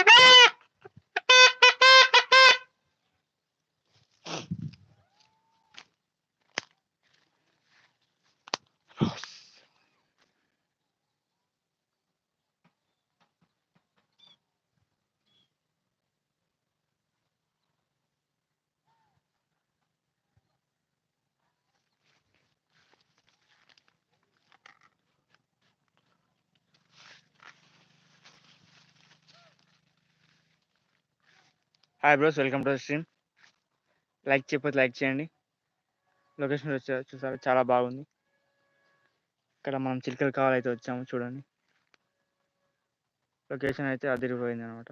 Bye-bye. Hi bros welcome to stream like చేయకపోతే like చేయండి. Location చూసారు చాలా బాగుంది. ఇక్కడ మనం చిలకలు కావాలైతే వచ్చాము చూడండి. లొకేషన్ అయితే అదిరిపోయింది అనమాట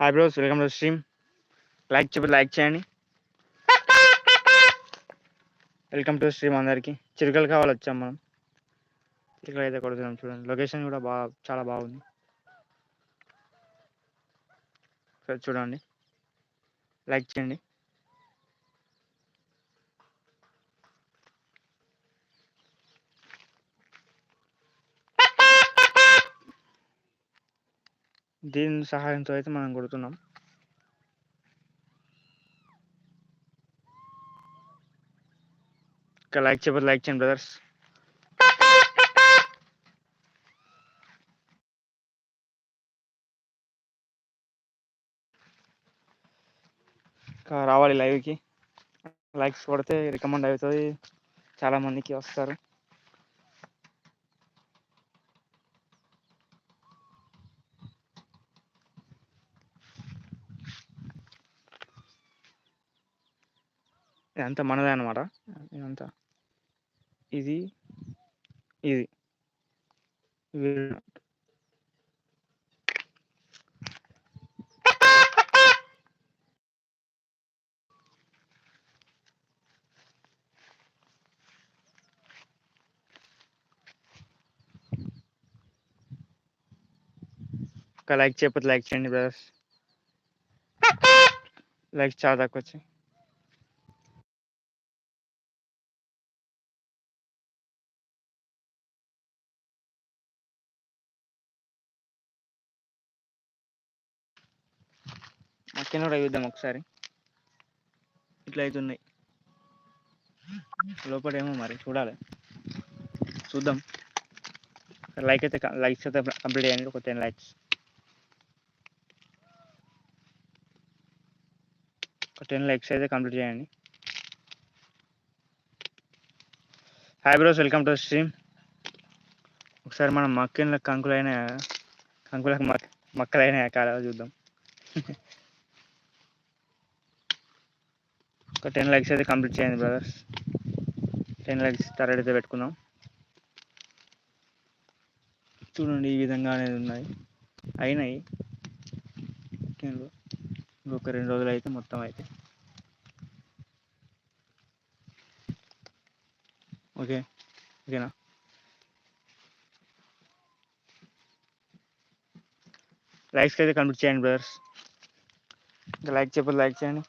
hi bros welcome to stream like చెప్పి లైక్ చేయండి. వెల్కమ్ టు స్ట్రీమ్ అందరికి. చిరుకలు కావాలి వచ్చాం మనం. చిరుకలు అయితే కొడుతున్నాం చూడండి. లొకేషన్ కూడా బాగా చాలా బాగుంది. చూడండి. లైక్ చేయండి. దీని సహాయంతో అయితే మనం కొడుతున్నాం. ఇంకా లైక్ చెప్పదు లైక్ చేయండి బ్రదర్స్. ఇంకా రావాలి లైవ్కి. లైక్స్ కొడితే రికమెండ్ అవుతుంది. చాలా మందికి వస్తారు. ఇదంతా మనదే అనమాట ఇదంతా. ఇది ఇది. ఒక లైక్ చేయకపోతే లైక్ చేయండి బ్రదర్స్. లైక్ చాలా తక్కువ వచ్చాయి. మక్కన కూడా చూద్దాం ఒకసారి. ఇట్లా అవుతున్నాయి లోపలేమో మరి చూడాలి. చూద్దాం. లైక్ అయితే లైక్స్ అయితే కంప్లీట్ అయ్యండి ఒక టెన్ లైక్స్ ఒక టెన్ లైక్స్ అయితే కంప్లీట్ చేయండి. Hi bros welcome to stream ఒకసారి మనం మక్కల కంకులైన కంకులకు మక్ మక్కలైన కాలేజ్ చూద్దాం. ఒక టెన్ లైక్స్ అయితే కంప్లీట్ చేయండి బ్రదర్స్. టెన్ లైక్స్ తర్వాత అయితే పెట్టుకుందాం. చూడండి ఈ విధంగా అనేది ఉన్నాయి. అయినాయి. ఇంకొక రెండు రోజులు అయితే మొత్తం అయితే. ఓకే. ఓకేనా? లైక్స్కి అయితే కంప్లీట్ చేయండి బ్రదర్స్. ఇంకా లైక్ చెప్పదు లైక్ చేయండి.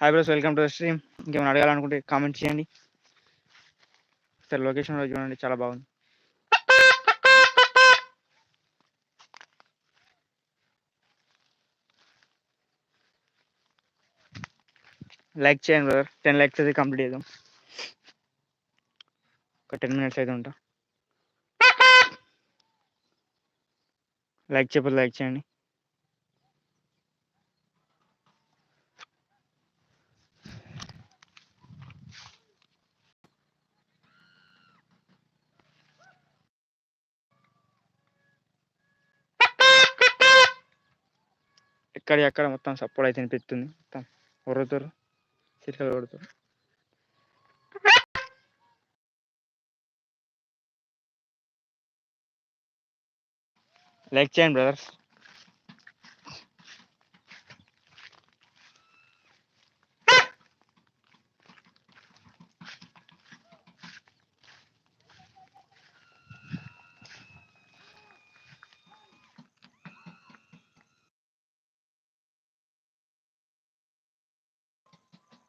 Hi bros welcome to the stream ఇంకేమైనా అడగాలనుకుంటే కామెంట్ చేయండి. సార్ లొకేషన్ చూడండి చాలా బాగుంది. లైక్ చేయండి బ్రదర్ టెన్ లైక్స్ అయితే కంప్లీట్ చేద్దాం. ఒక టెన్ మినిట్స్ అయితే ఉంటా. లైక్ చెప్పదు లైక్ చేయండి. ఇక్కడ ఎక్కడ మొత్తం సపోర్ట్ అయితే అనిపిస్తుంది మొత్తం కొరుతారు చిరకలు కొడుతారు. లైక్ చేయండి బ్రదర్స్.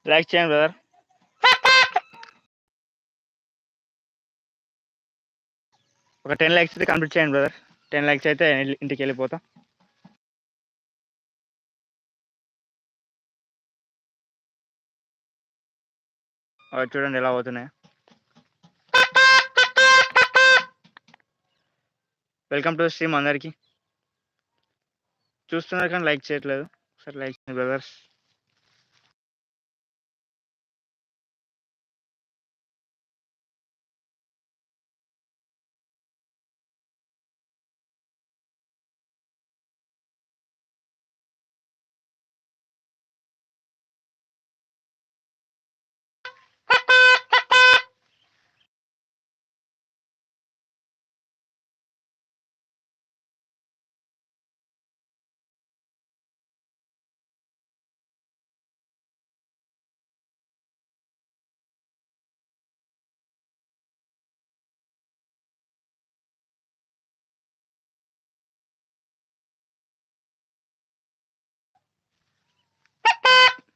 లైక్ చేయండి బ్రదర్ ఒక టెన్ ల్యాక్స్ అయితే కంప్లీట్ చేయండి బ్రదర్ టెన్ ల్యాక్స్ అయితే ఇంటికి వెళ్ళిపోతా. అవి చూడండి ఎలా అవుతున్నాయి. వెల్కమ్ టు స్ట్రీమ్ అందరికీ. చూస్తున్నారు కానీ లైక్ చేయట్లేదు. సరే లైక్ చేయండి బ్రదర్స్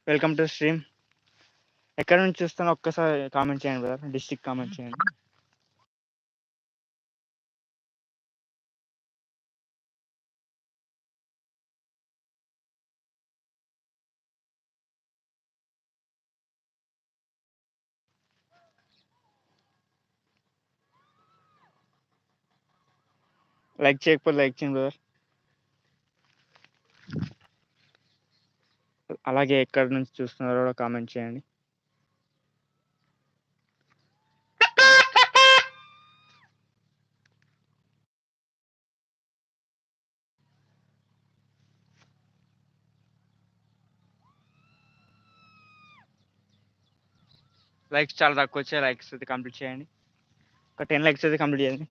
వెల్కమ్ టు స్ట్రీమ్ ఎక్కడ నుంచి చూస్తానో ఒక్కసారి కామెంట్ చేయండి బ్రదర్ డిస్ట్రిక్ట్ కామెంట్ చేయండి. లైక్ చేయకపోతే లైక్ చేయండి బ్రదర్ అలాగే ఎక్కడి నుంచి చూస్తున్నారో కూడా కామెంట్ చేయండి. లైక్స్ చాలా తక్కువ వచ్చాయి. లైక్స్ అయితే కంప్లీట్ చేయండి. ఒక టెన్ లైక్స్ అయితే కంప్లీట్ చేయండి.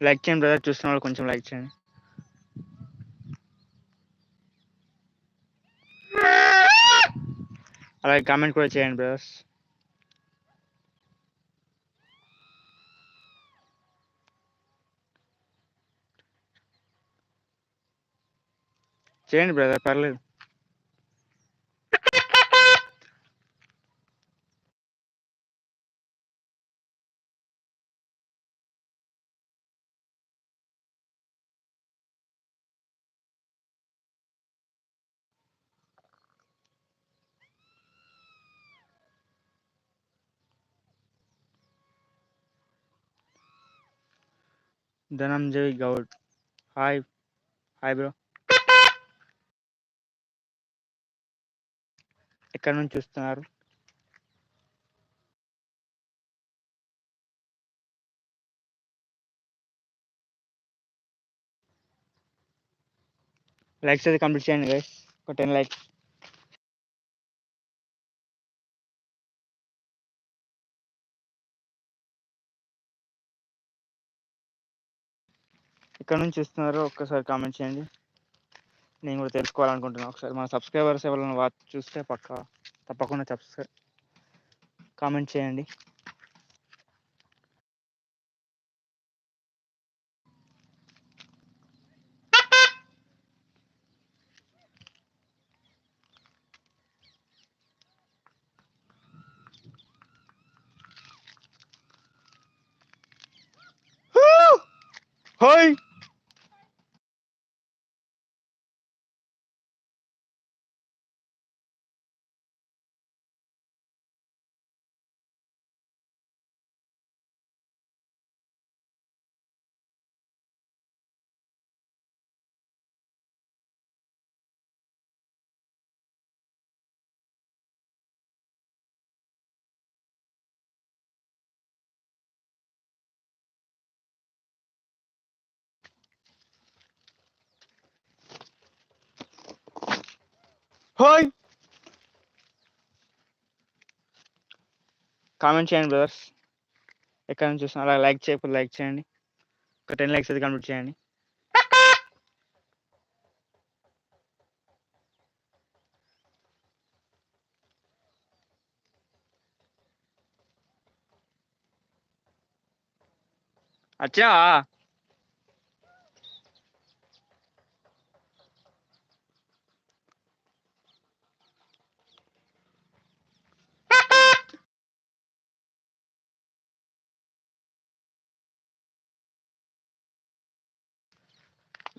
లైక్ చేయండి బ్రదర్ చూస్తున్న వాళ్ళు కొంచెం లైక్ చేయండి. అలాగే కామెంట్ కూడా చేయండి బ్రదర్స్. చేయండి బ్రదర్ పర్లేదు. Dhananjay Goud hi hi bro ఎక్కడి నుంచి చూస్తున్నారు? లైక్స్ అయితే కంప్లీట్ చేయండి గైస్ ఒక టెన్ లైక్స్ ఇక్కడ నుంచి చూస్తున్నారో ఒక్కసారి కామెంట్ చేయండి. నేను కూడా తెలుసుకోవాలనుకుంటున్నాను ఒకసారి మన సబ్స్క్రైబర్స్ ఎవరైనా చూస్తే పక్క తప్పకుండా సబ్స్క్రైబ్ కామెంట్ చేయండి. హోయ్ కామెంట్ చేయండి బ్రదర్స్ ఎక్కడ నుంచి చూస్తున్నా అలా లైక్ చేయకపోతే లైక్ చేయండి. ఒక టెన్ లైక్స్ అయితే కంప్లీట్ చేయండి. అచ్చా?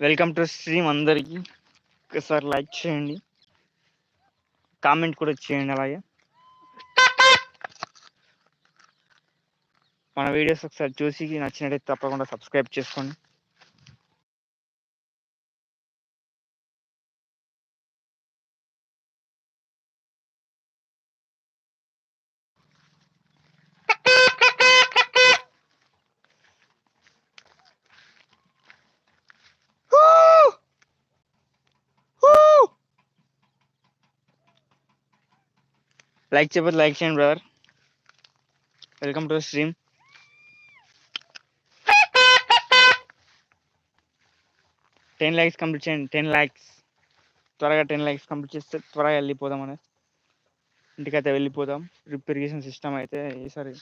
వెల్కమ్ టు స్ట్రీమ్ అందరికి. ఒకసారి లైక్ చేయండి. కామెంట్ కూడా చేయండి అలాగే. మన వీడియోస్ ఒకసారి చూసి నచ్చినట్టయితే తప్పకుండా సబ్స్క్రైబ్ చేసుకోండి. లైక్ చేయకపోతే లైక్ చేయండి brother welcome to stream ten likes complete చేయండి టెన్ ల్యాక్స్ త్వరగా టెన్ ల్యాక్స్ కంప్లీట్ చేస్తే త్వరగా వెళ్ళిపోదాం అనేది ఇంటికైతే వెళ్ళిపోదాం. డ్రిప్ ఇరిగేషన్ సిస్టమ్ అయితే ఈసారి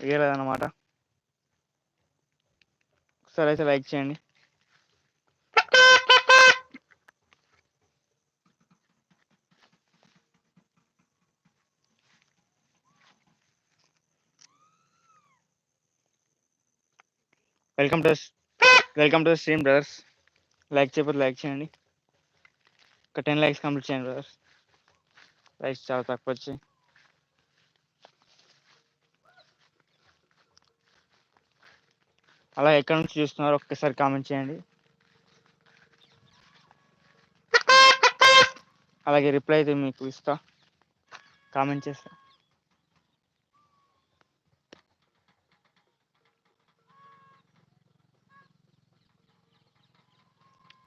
వేయలేదన్నమాట ఒకసారి అయితే లైక్ చేయండి. Welcome to welcome to stream brothers like చేయకపోతే లైక్ చేయండి. ఒక టెన్ లైక్స్ కంప్లీట్ చేయండి బ్రదర్స్ లైక్స్ చాలా తక్కువ వచ్చాయి. అలా ఎక్కడి నుంచి చూస్తున్నారు ఒక్కసారి కామెంట్ చేయండి. అలాగే రిప్లై అయితే మీకు ఇస్తా. కామెంట్ చేస్తా.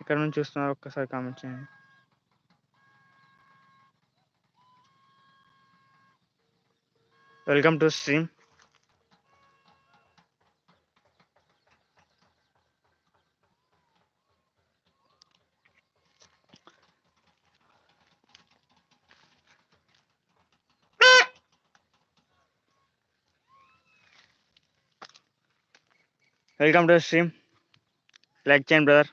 ఎక్కడ నుంచి చూస్తున్నారో ఒక్కసారి కామెంట్ చేయండి. Welcome to stream welcome to stream like చేయండి బ్రదర్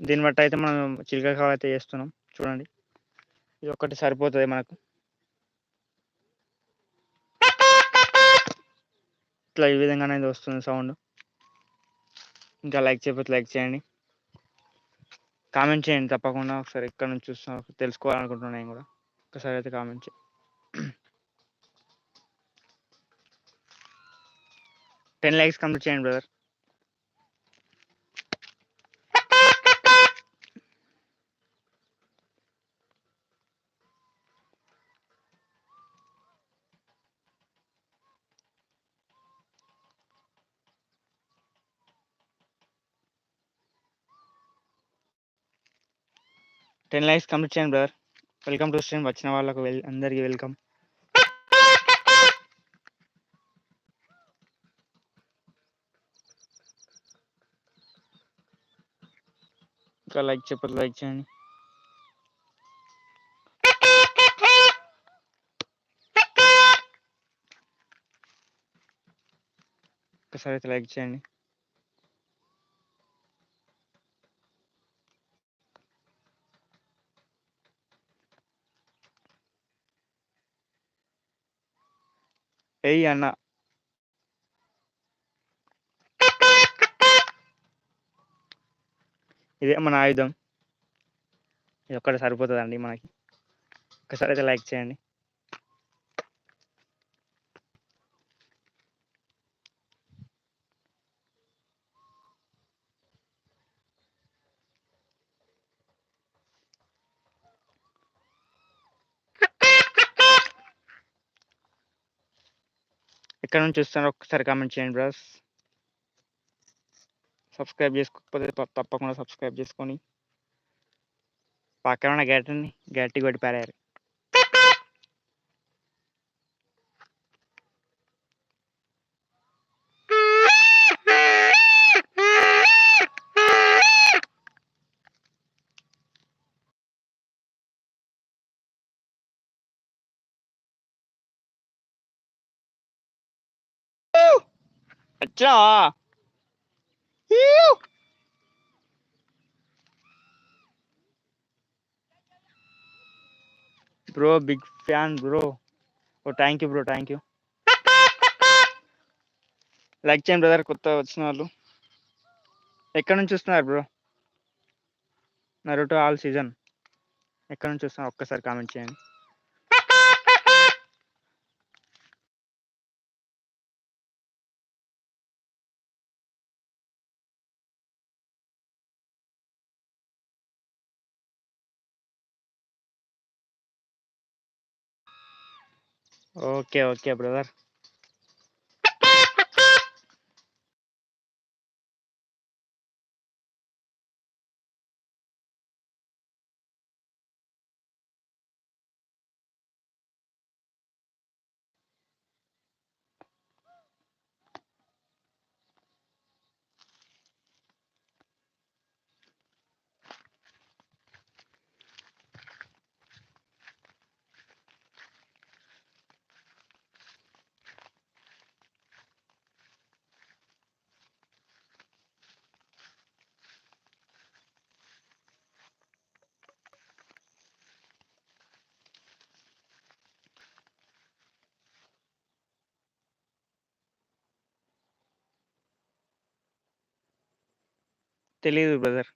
దీన్ని బట్టి అయితే మనం చిలక కావాలి అయితే చేస్తున్నాం చూడండి. ఇది ఒక్కటి సరిపోతుంది మనకు. ఇట్లా ఈ విధంగా అనేది వస్తుంది సౌండ్. ఇంకా లైక్ చేయకపోతే లైక్ చేయండి. కామెంట్ చేయండి తప్పకుండా. ఒకసారి ఎక్కడ నుంచి చూస్తున్నా తెలుసుకోవాలనుకుంటున్నాను నేను కూడా. ఒకసారి అయితే కామెంట్ చేయండి. టెన్ లైక్స్ కంప్లీట్ చేయండి బ్రదర్. టెన్ లైక్స్ కంప్లీట్ చేయండి బ్రదర్. Welcome to stream. వచ్చిన వాళ్ళకు వెల్ అందరికీ వెల్కమ్. ఇంకా లైక్ చెప్పదు లైక్ చేయండి. ఒకసారి అయితే లైక్ చేయండి. ఏయ్ అన్న ఇదే మన ఆయుధం. ఇది ఒక్కటి సరిపోతుందండి మనకి. ఒకసారి అయితే లైక్ చేయండి. ఎక్కడ నుంచి చూస్తున్నారో ఒక్కసారి కామెంట్ చేయండి బ్రస్ సబ్స్క్రైబ్ చేసుకోకపోతే తప్పకుండా సబ్స్క్రైబ్ చేసుకొని. పక్కన ఉన్న గట్టిని గట్టి కొట్టి పారారు వచ్చినావా bro big fan bro. Oh thank you bro thank you like చేయండి బ్రదర్ కొత్త వచ్చిన వాళ్ళు. ఎక్కడ నుంచి చూస్తున్నారు బ్రో? Naruto all season. ఎక్కడ నుంచి చూస్తున్నారు ఒక్కసారి కామెంట్ చేయండి. ఓకే ఓకే బ్రదర్ తెలియదు బ్రదర్.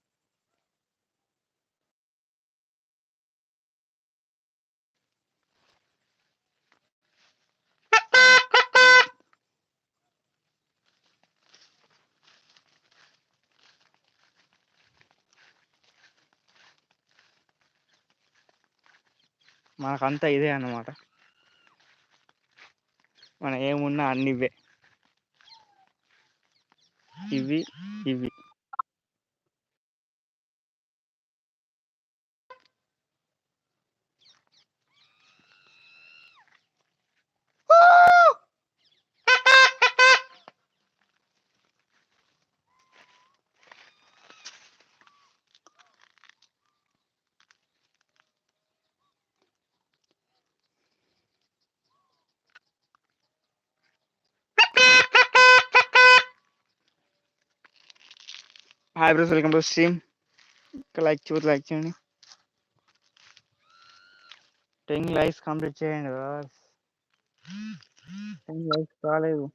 మనకంతా ఇదే అన్నమాట. మన ఏమున్నా అన్నివే ఇవి ఇవి ఇవి hi brothers welcome to stream like చూసి లైక్ చేయండి టెన్ లైక్స్ కంప్లీట్ చేయండి బాస్ టెన్ లైక్స్ కాలేదు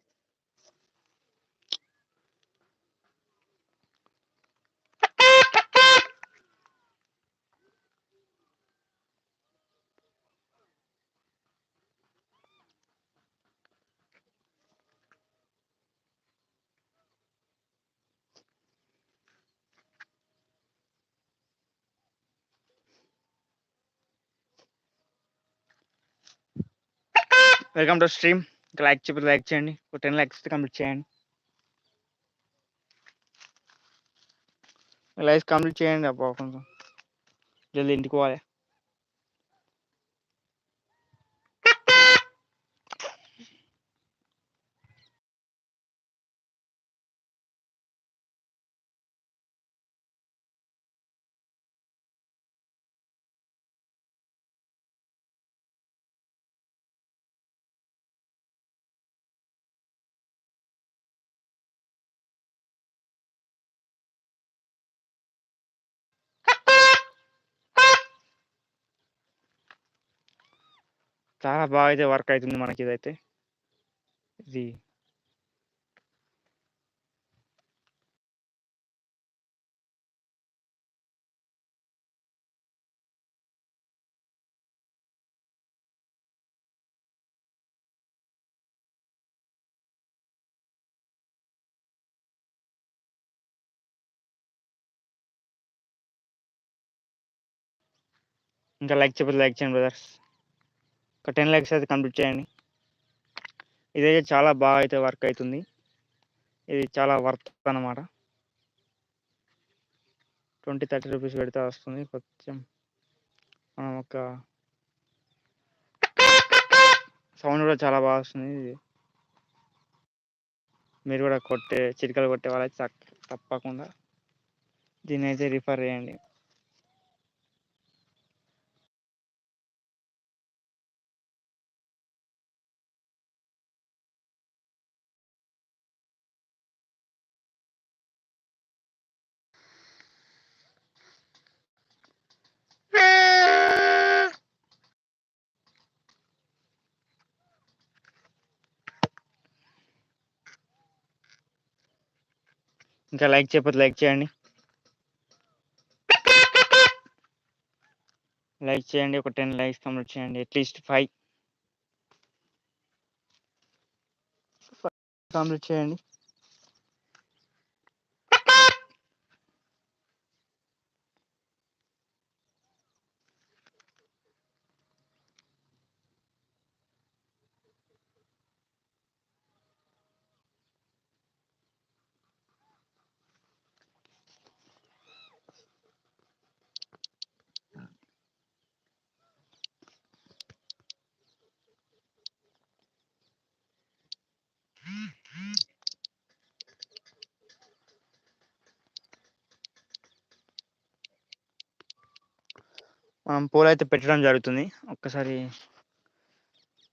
వెల్కమ్ టు స్ట్రీమ్ ఇంకా లైక్ చెప్పి లైక్ చేయండి. ఒక టెన్ లైక్స్ కంప్లీట్ చేయండి. లైక్స్ కంప్లీట్ చేయండి అబ్బా కొంచెం. జల్దీ ఇంటికి పోవాలి. చాలా బాగా అయితే వర్క్ అవుతుంది మనకి ఇదైతే. ఇది ఇంకా లైక్ చెప్పి లైక్ చేయండి బ్రదర్స్. ఒక టెన్ ల్యాక్స్ అయితే కంప్లీట్ చేయండి. ఇదైతే చాలా బాగా అయితే వర్క్ అవుతుంది ఇది చాలా వర్త్ అన్నమాట. ట్వంటీ థర్టీ రూపీస్ పెడితే వస్తుంది. కొంచెం మనం ఒక సౌండ్ కూడా చాలా బాగా వస్తుంది. ఇది మీరు కూడా కొట్టే చిటికలు కొట్టే వాళ్ళైతే తక్- తప్పకుండా దీన్ని అయితే రిఫర్ చేయండి. ఇంకా లైక్ చేయకపోతే లైక్ చేయండి. లైక్ చేయండి ఒక టెన్ లైక్స్ కంప్లీట్ చేయండి అట్లీస్ట్ ఫైవ్. కంప్లీట్ చేయండి. మనం పోల్ అయితే పెట్టడం జరుగుతుంది. ఒక్కసారి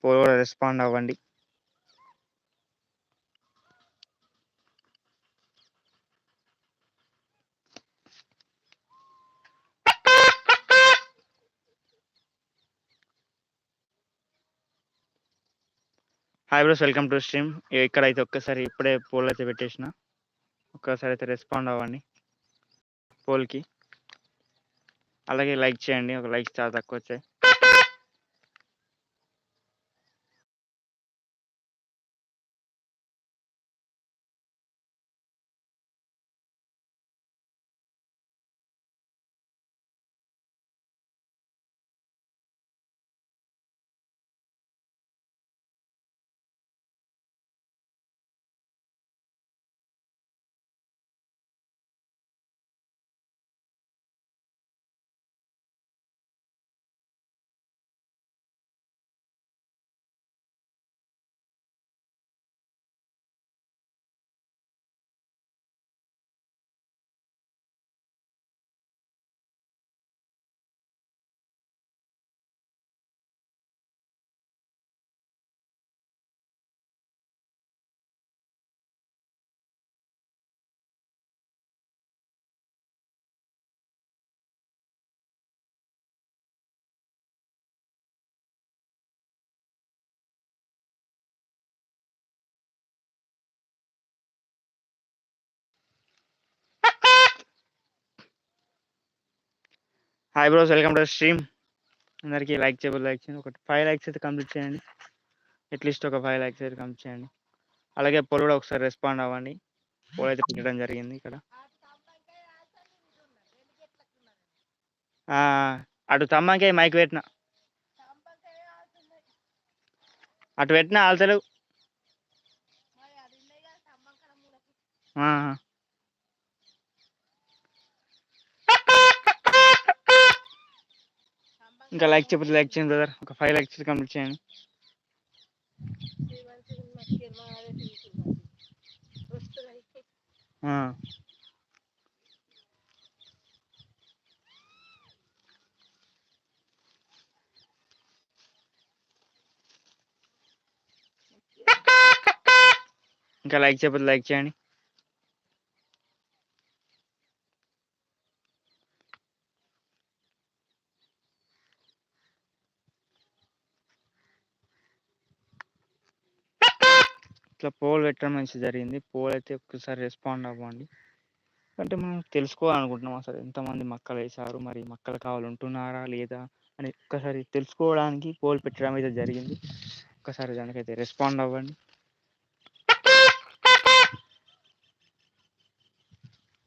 పోల్ కూడా రెస్పాండ్ అవ్వండి. Hi bros welcome to stream ఇక్కడ అయితే ఒక్కసారి ఇప్పుడే పోల్ అయితే పెట్టేసిన. ఒక్కసారి అయితే రెస్పాండ్ అవ్వండి. పోల్కి. అలాగే లైక్ చేయండి. ఒక లైక్ చాలా తక్కువ వచ్చాయి. Hi bros welcome to stream అందరికీ లైక్ చేయబోదు లైక్ చేయండి ఒక ఫైవ్ లైక్స్ అయితే కంప్లీట్ చేయండి. అట్లీస్ట్ ఒక ఫైవ్ లైక్స్ అయితే కంప్లీట్ చేయండి. అలాగే పోల్ కూడా ఒకసారి రెస్పాండ్ అవ్వండి. పోల్ అయితే పెట్టడం జరిగింది ఇక్కడ. అటు తమ్మాకే మైక్ పెట్టిన. అటు పెట్టిన ఆల్తలు ఇంకా లైక్ చెప్పదు లైక్ చేయండి బ్రదర్. ఒక ఫైవ్ లైక్స్ కంప్లీట్ చేయండి. ఇంకా లైక్ చెప్పదు లైక్ చేయండి ఇట్లా పోల్ పెట్టడం మంచి జరిగింది. పోల్ అయితే ఒక్కసారి రెస్పాండ్ అవ్వండి. అంటే మనం తెలుసుకోవాలనుకుంటున్నాం అసలు ఎంతమంది మక్కలు వేశారు మరి మక్కలు కావాలి ఉంటున్నారా లేదా అని ఒక్కసారి తెలుసుకోవడానికి పోల్ పెట్టడం అయితే జరిగింది. ఒక్కసారి దానికైతే రెస్పాండ్ అవ్వండి.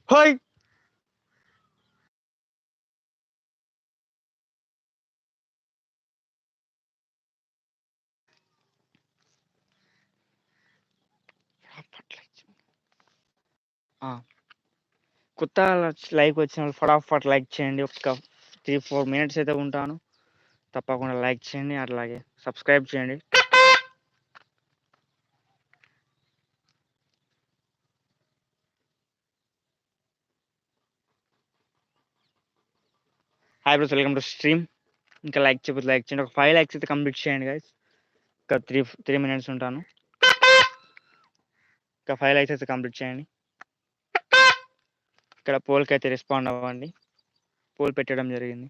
హాయ్! కొత్త లైక్ వచ్చిన వాళ్ళు ఫటాఫట్ లైక్ చేయండి. ఒక త్రీ ఫోర్ మినిట్స్ అయితే ఉంటాను. తప్పకుండా లైక్ చేయండి. అట్లాగే సబ్స్క్రైబ్ చేయండి. Hi bros welcome to stream ఇంకా లైక్ చెప్పి లైక్ చేయండి. ఒక ఫైవ్ లైక్స్ అయితే కంప్లీట్ చేయండి గైస్ ఇంకా త్రీ త్రీ మినిట్స్ ఉంటాను. ఇంకా ఫైవ్ లైక్స్ అయితే కంప్లీట్ చేయండి. ఇక్కడ పోల్కి అయితే రెస్పాండ్ అవ్వండి. పోల్ పెట్టడం జరిగింది.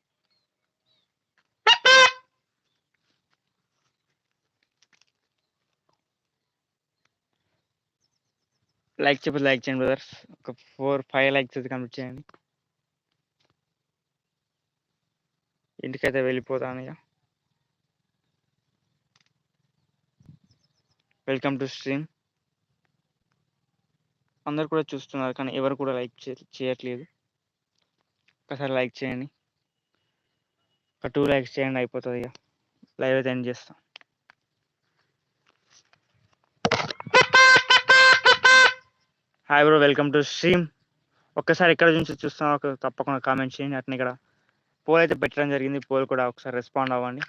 లైక్ చెప్పి లైక్ చేయండి బ్రదర్స్. ఒక ఫోర్ ఫైవ్ లైక్స్ అయితే కంప్లీట్ చేయండి. ఇంటికైతే వెళ్ళిపోతాను ఇక. Welcome to stream. అందరు కూడా చూస్తున్నారు కానీ ఎవరు కూడా లైక్ చేయట్లేదు. ఒకసారి లైక్ చేయండి. ఒక టూ లైక్స్ చేయండి అయిపోతుంది ఇక లైవ్ అయితే ఎండ్ చేస్తాం. Hi bro welcome to stream. ఒక్కసారి ఎక్కడ నుంచి చూస్తున్నా ఒక తప్పకుండా కామెంట్ చేయండి. అట్నే ఇక్కడ పోల్ అయితే పెట్టడం జరిగింది. పోల్ కూడా ఒకసారి రెస్పాండ్ అవ్వండి.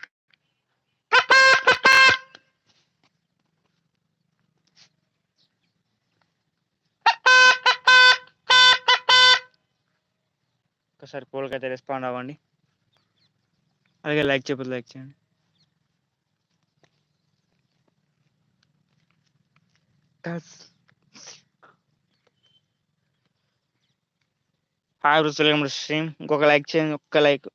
ఒకసారి పోల్కి అయితే రెస్పాండ్ అవ్వండి అలాగే లైక్ చేయకపోతే లైక్ చేయండి. హాయ్ బ్రో స్ట్రీమ్ ఇంకొక లైక్ చేయండి ఒక్క లైక్.